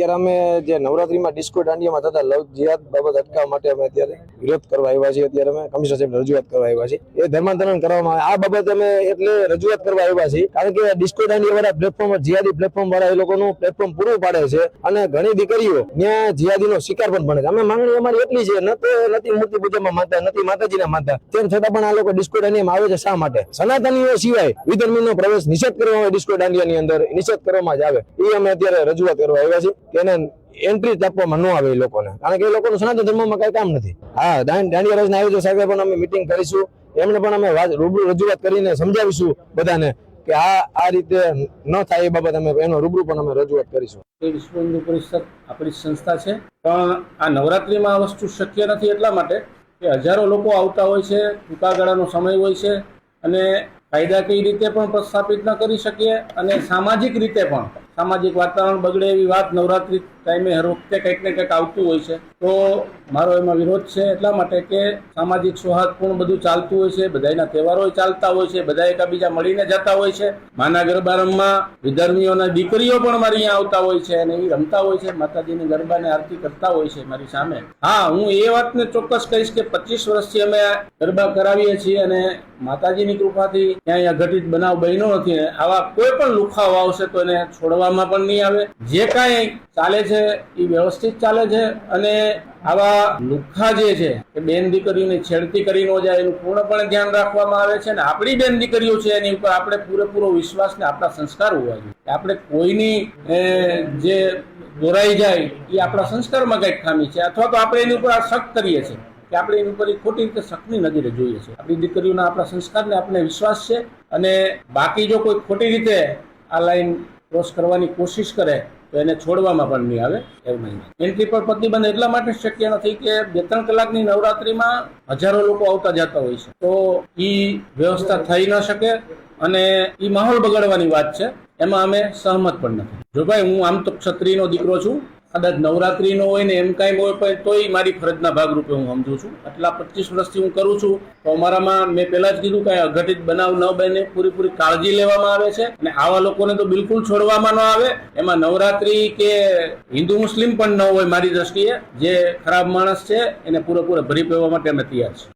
અત્યારે અમે જે નવરાત્રીમાં ડિસ્કો દાંડિયામાં થતા લવ જિહાદ બાબત અટકાવવા માટે અમે અત્યારે વિરોધ કરવા આવ્યા છીએ. અત્યારે અમે કમિશનર સાહેબ રજૂઆત કરવા આવ્યા છીએ. એ ધર્માંતરણ કરવામાં આવે. આ બાબત અમે એટલે રજૂઆત કરવા આવ્યા છીએ કારણ કે ડિસ્કો દાંડિયા વાળા પ્લેટફોર્મ જિહાદી પ્લેટફોર્મ વાળા એ લોકોનું પ્લેટફોર્મ પૂરું પાડે છે અને ઘણી દીકરીઓ ત્યાં જિહાદીનો શિકાર પણ બને છે. અમે માંગણી અમારી એટલી છે નથી મૂર્તિ પૂજામાં માનતા, નથી માતાજીના માનતા. તેમ છતાં પણ આ લોકો ડિસ્કો દાંડિયામાં આવે છે શા માટે? સનાતનીઓ સિવાય વિધર્મીનો પ્રવેશ નિષેધ કરવામાં આવે ડિસ્કો દાંડિયાની અંદર નિષેધ કરવામાં જ આવે. એ અમે અત્યારે રજૂઆત કરવા આવ્યા છીએ. કે એને એન્ટ્રી જ આપવામાં ન આવે એ લોકોને. કારણ કે એ લોકોનું સનાતન ધર્મમાં કઈ કામ નથી. હા દાંડ- દાંડિયા રજના આયોજક સાથે પણ અમે મિટિંગ કરીશું. એમને પણ અમે રૂબરૂ રજૂઆત કરીને સમજાવીશું બધાને કે આ આ રીતે ન થાય એ બાબત અમે એનો રૂબરૂ પણ અમે રજૂઆત કરીશું. વિશ્વ હિન્દુ પરિષદ આપણી સંસ્થા છે. પણ આ નવરાત્રિમાં આ વસ્તુ શક્ય નથી એટલા માટે કે હજારો લોકો આવતા હોય છે, ટૂંકા ગાળાનો સમય હોય છે અને કાયદાકીય રીતે પણ પ્રસ્થાપિત ન કરી શકીએ અને સામાજિક રીતે પણ. સામાજિક વાતાવરણ બગડે એવી વાત નવરાત્રિ ટાઈમે હર વખતે કંઈક ને કંઈક આવતું હોય છે. તો મારો એમાં વિરોધ છે એટલા માટે કે સામાજિક સૌહાર્દપૂર્ણ બધું ચાલતું હોય છે. બધાના તહેવારો ચાલતા હોય છે. બધા એકબીજા મળીને જતા હોય છે. માના ગરબા રમવા વિધર્મીઓના દીકરીઓ પણ મારી અહીંયા આવતા હોય છે અને એ રમતા હોય છે. માતાજીની ગરબાને આરતી કરતા હોય છે મારી સામે. હા, હું એ વાતને ચોક્કસ કહીશ કે પચીસ વર્ષથી અમે ગરબા કરાવીએ છીએ અને માતાજીની કૃપાથી ક્યાંય ઘટિત બનાવ બન્યો નથી. આવા કોઈ પણ લુખાવ આવશે તો એને છોડવામાં પણ નહીં આવે. જે કાંઈ ચાલે છે એ વ્યવસ્થિત ચાલે છે અને આવા લુખ્ખા જે છે કે બેન દીકરીઓને છેડતી કરી ન જાય એનું પૂર્ણપણે ધ્યાન રાખવામાં આવે છે અને આપણી બેન દીકરીઓ છે એની ઉપર આપણે પૂરેપૂરો વિશ્વાસ ને આપણા સંસ્કાર હોવા જોઈએ. આપણે કોઈની જે દોરાઈ જાય એ આપણા સંસ્કારમાં કંઈક ખામી છે અથવા તો આપણે એની ઉપર આ શક કરીએ છીએ કે આપણે એની ઉપર ખોટી રીતે શકની નજરે જોઈએ છે આપણી દીકરીઓના આપણા સંસ્કારને આપણે વિશ્વાસ છે અને બાકી જો કોઈ ખોટી રીતે આ લાઈન ક્રોસ કરવાની કોશિશ કરે તો એને છોડવામાં પણ નહીં આવે એવું નહીં એન્ટ્રી પર પ્રતિબંધ એટલા માટે શક્ય નથી કે બે ત્રણ કલાકની નવરાત્રીમાં હજારો લોકો આવતા જતા હોય છે. તો એ વ્યવસ્થા થઈ ન શકે અને એ માહોલ બગાડવાની વાત છે. એમાં અમે સહમત પણ નથી. જો ભાઈ હું આમ તો ક્ષત્રિયનો દીકરો છું. કદાચ નવરાત્રીનો હોય ને એમ કાંઈ હોય, પણ તોય મારી ફરજના ભાગરૂપે હું સમજુ છું. આટલા પચીસ વર્ષથી હું કરું છું. તો અમારામાં મેં પહેલાં જ કીધું કે અઘટિત બનાવ ન બને, પૂરેપૂરી કાળજી લેવામાં આવે છે અને આવા લોકોને તો બિલકુલ છોડવામાં ન આવે. એમાં નવરાત્રી કે હિન્દુ મુસ્લિમ પણ ન હોય મારી દ્રષ્ટિએ, જે ખરાબ માણસ છે, એને પૂરેપૂરા ભરી પેવા માટે અમે તૈયાર છીએ.